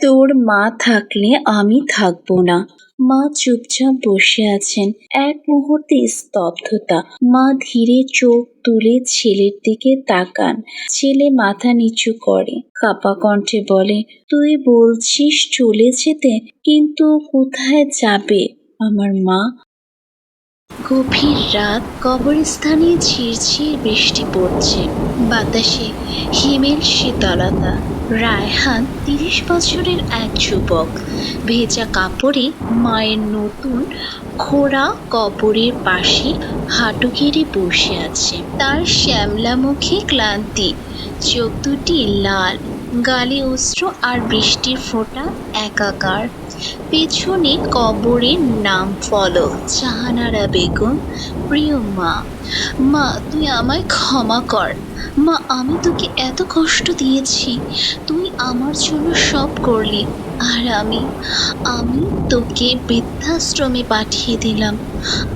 তোর মা থাকলে আমি থাকব না। মা চুপচাপ বসে আছেন। এক মুহূর্তে স্তব্ধতা। মা ধীরে চোখ তুলে ছেলের দিকে তাকান। ছেলে মাথা নিচু করে। কাপা কণ্ঠে বলে, তুই বলছিস চলে যেতে, কিন্তু কোথায় যাবে আমার মা? গভীর রাত কবরস্থানে ঝিরঝির বৃষ্টি পড়ছে। বাতাসে হিমেল শীতলতা। রায়হান তিরিশ বছরের এক যুবক। ভেজা কাপড়ে মায়ের নতুন খোড়া কবরের পাশে হাঁটু গেড়ে বসে আছে। তার শ্যামলা মুখে ক্লান্তি, চোখ দুটি লাল, গালে অস্ত্র আর বৃষ্টির ফোঁটা একাকার। পেছনে কবরের নাম ফলক জাহানারা বেগম, প্রিয় মা। মা, তুই আমায় ক্ষমা কর। মা, আমি তোকে এত কষ্ট দিয়েছি। তুই আমার জন্য সব করলি। আর আমি আমি তোকে বৃদ্ধাশ্রমে পাঠিয়ে দিলাম।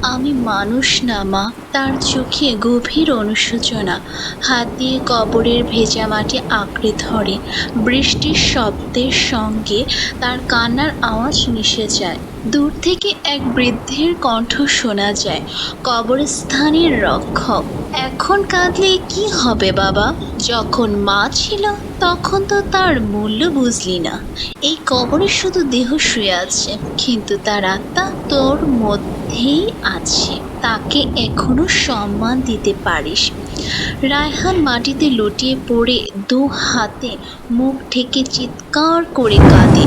আমি মানুষ না মা। তার চোখে গভীর অনুশোচনা। হাত দিয়ে কবরের ভেজা মাটি আঁকড়ে ধরে। বৃষ্টির শব্দের সঙ্গে তার কান্নার আওয়াজ মিশে যায়। দূর থেকে এক বৃদ্ধের কণ্ঠ শোনা যায়, কবরস্থানের রক্ষক, এখন কাঁদলে কি হবে বাবা? যখন মা ছিল, তখন তো তার মূল্য বুঝলি না। এই কবরে শুধু দেহ শুয়ে আছে, কিন্তু তার আত্মা তোর মধ্যেই আছে। তাকে এখনও সম্মান দিতে পারিস। রায়হান মাটিতে লুটিয়ে পড়ে দু হাতে মুখ ঢেকে চিৎকার করে কাঁদে।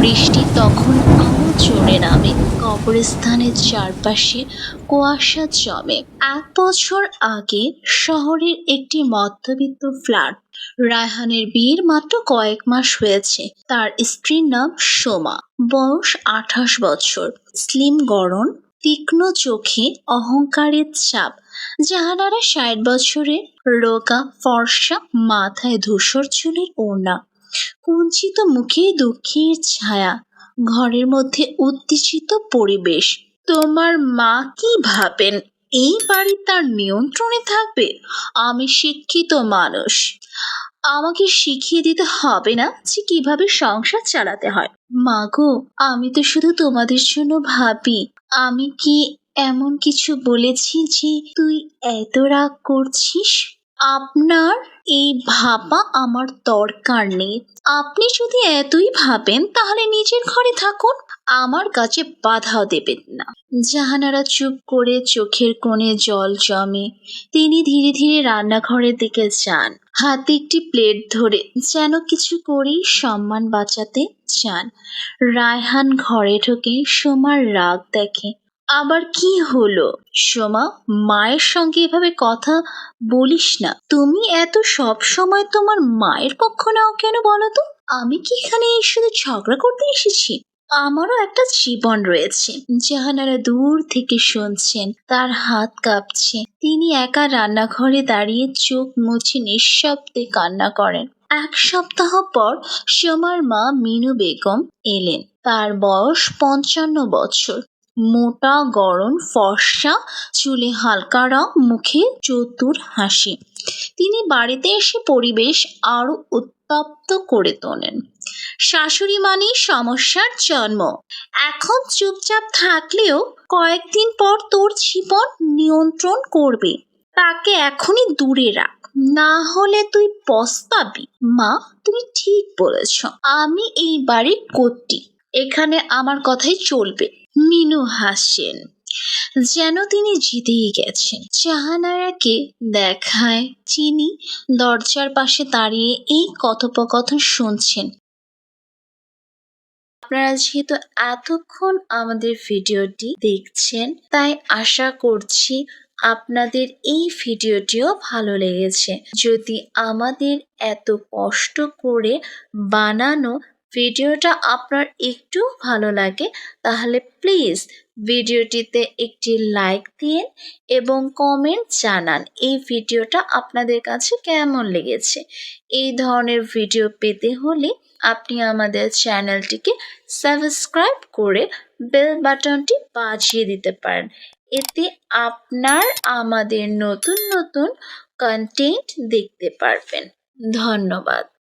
বৃষ্টি তখন আরও জোরে নামে। কবরস্থানের চারপাশে কুয়াশা জমে। এক বছর আগে শহরের একটি মধ্যবিত্ত ফ্ল্যাট। রায়হানের বিয়ের মাত্র কয়েক মাস হয়েছে। তার স্ত্রীর নাম সোমা। বয়স আঠাশ বছর। স্লিম গড়ন তীক্ষ্ণ চোখে অহংকারের ছাপ জাহানারা ষাট বছরে রোগা ফর্সা মাথায় ধূসর চুলের ওড়না, কুঞ্চিত মুখে দুঃখের ছায়া, ঘরের মধ্যে উত্তেজিত পরিবেশ। তোমার মা কি ভাবেন? এই বাড়ি তার নিয়ন্ত্রণে থাকবে? আমি শিক্ষিত মানুষ। আমাকে শিখিয়ে দিতে হবে না যে কীভাবে সংসার চালাতে হয়। মাগো আমি তো শুধু তোমাদের জন্য ভাবি। আমি কি এমন কিছু বলেছি যে তুই এত রাগ করছিস? আপনার এই ভাবা আমার দরকার নেই। আপনি যদি এতই ভাবেন, তাহলে নিজের ঘরে থাকুন। আমার কাছে বাধাও দেবেন না। জাহানারা চুপ করে চোখের কোণে জল জমে। তিনি ধীরে ধীরে রান্নাঘরের দিকে যান। হাতে একটি প্লেট ধরে যেন কিছু করেই সম্মান বাঁচাতে চান। রায়হান ঘরে ঢোকে সোমার রাগ দেখে আবার কি হলো? সোমা, মায়ের সঙ্গে এভাবে কথা বলিস না। তুমি এত সব সময় তোমার মায়ের পক্ষ নাও কেন বলো তো? আমি কি এখানে শুধু ঝগড়া করতে এসেছি? আমারও একটা জীবন রয়েছে। জাহানারা দূর থেকে শুনছেন, তার হাত কাঁপছে। তিনি একা রান্নাঘরে দাঁড়িয়ে চোখ মুছে নিঃশব্দে কান্না করেন। এক সপ্তাহ পর সোমার মা মিনু বেগম এলেন। তার বয়স পঞ্চান্ন বছর। মোটা গরম ফর্সা, চুলে হালকা রং, মুখে চতুর হাসি। তিনি বাড়িতে এসে পরিবেশ আরও উত্তপ্ত করে তোলেন। শাশুড়ি মানেই সমস্যার জন্ম। এখন চুপচাপ থাকলেও কয়েকদিন পর তোর জীবন নিয়ন্ত্রণ করবে। তাকে এখনই দূরে রাখ। না হলে তুই পস্তাবি। মা, তুমি ঠিক বলেছ। আমি এই বাড়ির কর্তি এখানে আমার কথাই চলবে। মিনু হাসেন। যেন তিনি জিতেই গেছেন। জাহানারাকে দেখায় চিনি দরজার পাশে দাঁড়িয়ে এই কথোপকথন শুনছেন। আপনারা যেহেতু এতক্ষণ আমাদের ভিডিওটি দেখছেন, তাই আশা করছি আপনাদের এই ভিডিওটিও ভালো লেগেছে। যদি আমাদের এত কষ্ট করে বানানো ভিডিওটা আপনার একটু ভালো লাগে, তাহলে প্লিজ ভিডিওটিতে একটি লাইক দিন এবং কমেন্ট জানান এই ভিডিওটা আপনাদের কাছে কেমন লেগেছে। এই ধরনের ভিডিও পেতে হলে আপনি আমাদের চ্যানেলটিকে সাবস্ক্রাইব করে বেল বাটনটি বাজিয়ে দিতে পারেন। এতে আপনার আমাদের নতুন নতুন কন্টেন্ট দেখতে পারবেন। ধন্যবাদ।